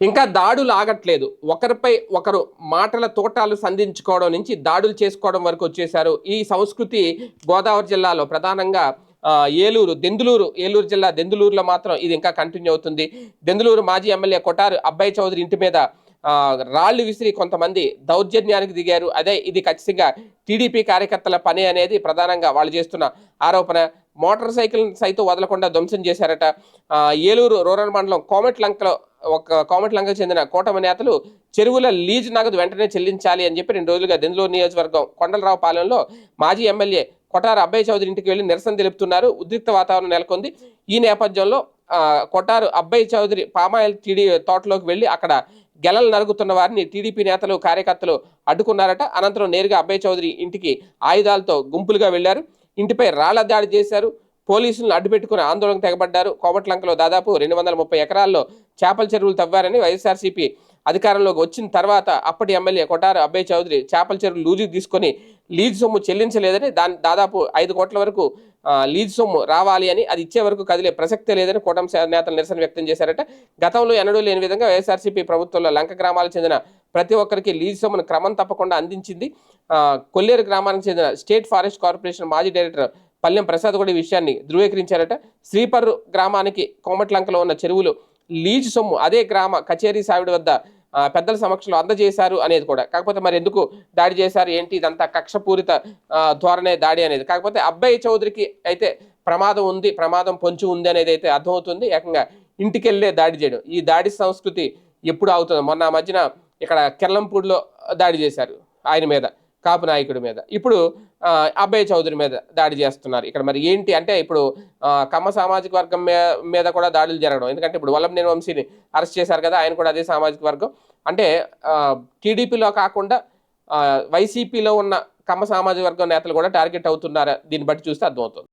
ఇంకా దాడులు ఆగట్లేదు ఒకరిపై ఒకరు మాటల తోటాలు సంధించుకోవడం నుంచి దాడులు చేసుకోవడం వరకు వచ్చేశారు. ఈ సంస్కృతి గోదావరి జిల్లాలో ప్రధానంగా ఏలూరు దెందులూరు ఏలూరు జిల్లా దెందులూరులో మాత్రం ఇది ఇంకా కంటిన్యూ అవుతుంది. దెందులూరు మాజీ ఎమ్మెల్యే కొటారు అబ్బాయి చౌదరి ఇంటి మీద రాళ్ళు విసిరి కొంతమంది దౌర్జన్యానికి దిగారు. అదే ఇది ఖచ్చితంగా టీడీపీ కార్యకర్తల పని అనేది ప్రధానంగా వాళ్ళు చేస్తున్న ఆరోపణ. మోటార్ సైకిల్ సైతం వదలకుండా ధ్వంసం చేశారట. ఏలూరు రూరల్ మండలం కోమట్లంకలో ఒక కోమట్లంకకు చెందిన కూటమి నేతలు చెరువుల లీజ్ నగదు వెంటనే చెల్లించాలి అని చెప్పి రెండు రోజులుగా దెందులూరు నియోజకవర్గం కొండలరావు పాలెంలో మాజీ ఎమ్మెల్యే కొటారు అబ్బాయి చౌదరి ఇంటికి వెళ్ళి నిరసన తెలుపుతున్నారు. ఉద్రిక్త వాతావరణం నెలకొంది. ఈ నేపథ్యంలో కొటారు అబ్బాయి చౌదరి పామాయిల్ టీడీ తోటలోకి వెళ్ళి అక్కడ గెలలు నరుగుతున్న వారిని టీడీపీ నేతలు కార్యకర్తలు అడ్డుకున్నారట. అనంతరం నేరుగా అబ్బాయి చౌదరి ఇంటికి ఆయుధాలతో గుంపులుగా వెళ్ళారు. ఇంటిపై రాళ్ళ దాడి చేశారు. పోలీసులను అడ్డుపెట్టుకుని ఆందోళనకు తెగబడ్డారు. కోమట్లంకలో దాదాపు రెండు వందల ముప్పై ఎకరాల్లో చేపల చెరువులు తవ్వారని వైఎస్ఆర్సీపీ అధికారంలోకి వచ్చిన తర్వాత అప్పటి ఎమ్మెల్యే కొటారు అబ్బాయి చౌదరి చేపల చెరువు లూజు తీసుకొని లీజ్ సొమ్ము చెల్లించలేదని దాని దాదాపు ఐదు కోట్ల వరకు లీజ్ సొమ్ము రావాలి అని అది ఇచ్చే వరకు కదిలే ప్రసక్తే లేదని కూటమి నేతలు నిరసన వ్యక్తం చేశారట. గతంలో ఎన్నడూ లేని విధంగా వైఎస్ఆర్సీపీ ప్రభుత్వంలో లంక గ్రామాలకు చెందిన ప్రతి ఒక్కరికి లీజ్ సొమ్మును క్రమం తప్పకుండా అందించింది. కొల్లేరు గ్రామానికి చెందిన స్టేట్ ఫారెస్ట్ కార్పొరేషన్ మాజీ డైరెక్టర్ పల్లెం ప్రసాద్ కూడా ఈ విషయాన్ని ధృవీకరించారట. శ్రీపర్రు గ్రామానికి కోమట్లంకలో ఉన్న చెరువులు లీజ్ సొమ్ము అదే గ్రామ కచేరీ సావిడి వద్ద పెద్దల సమక్షంలో అందజేశారు అనేది కూడా. కాకపోతే మరి ఎందుకు దాడి చేశారు? ఏంటి? ఇదంతా కక్షపూరిత ధోరణే దాడి అనేది. కాకపోతే అబ్బాయి చౌదరికి అయితే ప్రమాదం ఉంది ప్రమాదం పొంచి ఉంది అనేది అయితే అర్థమవుతుంది. ఏకంగా ఇంటికెళ్ళే దాడి చేయడం. ఈ దాడి సంస్కృతి ఎప్పుడు అవుతుంది మొన్న మధ్యన ఇక్కడ కెల్లంపూడిలో దాడి చేశారు ఆయన మీద కాపు నాయకుడి మీద. ఇప్పుడు అబ్బాయి చౌదరి మీద దాడి చేస్తున్నారు. ఇక్కడ మరి ఏంటి అంటే ఇప్పుడు కమ్మ సామాజిక వర్గం మీద కూడా దాడులు జరగడం. ఎందుకంటే ఇప్పుడు వల్లంనేని వంశీని అరెస్ట్ చేశారు కదా ఆయన కూడా అదే సామాజిక వర్గం. అంటే టీడీపీలో కాకుండా వైసీపీలో ఉన్న కమ్మ సామాజిక వర్గం నేతలు కూడా టార్గెట్ అవుతున్నారా? దీన్ని బట్టి చూస్తే అర్థమవుతుంది.